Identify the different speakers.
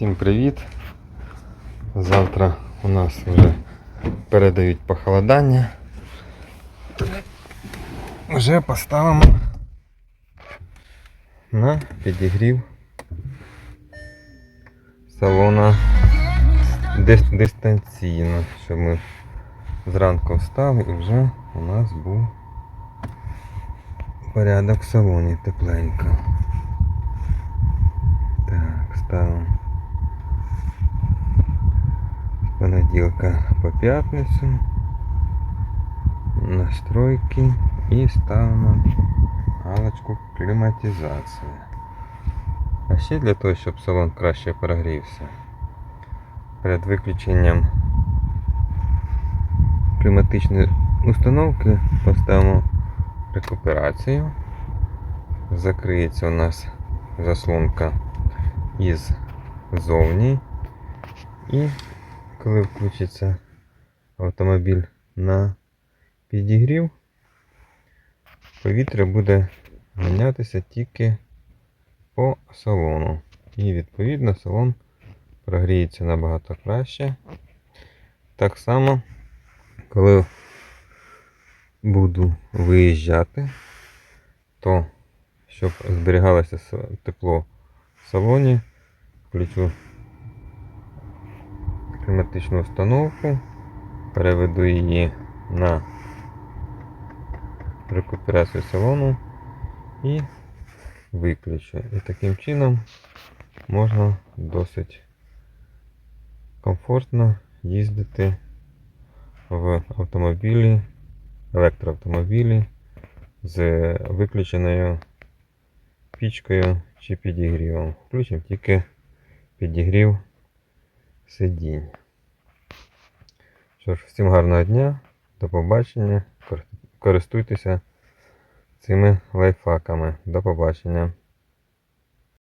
Speaker 1: Всім привіт! Завтра у нас вже передають похолодання. Вже поставимо на підігрів салона дистанційно, щоб ми зранку встали і вже у нас був порядок в салоні тепленько. Так, ставимо з понеділка по п'ятницю. Настройки і ставимо галочку кліматизація. А ще для того, щоб салон краще прогрівся. Перед виключенням кліматичної установки поставимо рекуперацію. Закриється у нас заслонка із зовні. І коли включиться автомобіль на підігрів, повітря буде ганятися тільки по салону. І відповідно салон прогріється набагато краще. Так само, коли буду виїжджати, то щоб зберігалося тепло в салоні, включу кліматичну установку, переведу її на рекуперацію салону і виключу. І таким чином можна досить комфортно їздити в автомобілі, електроавтомобілі з виключеною пічкою чи підігрівом. Включимо тільки підігрів сидінь. Що ж, всім гарного дня, до побачення. Кор- Користуйтеся цими лайфхаками. До побачення.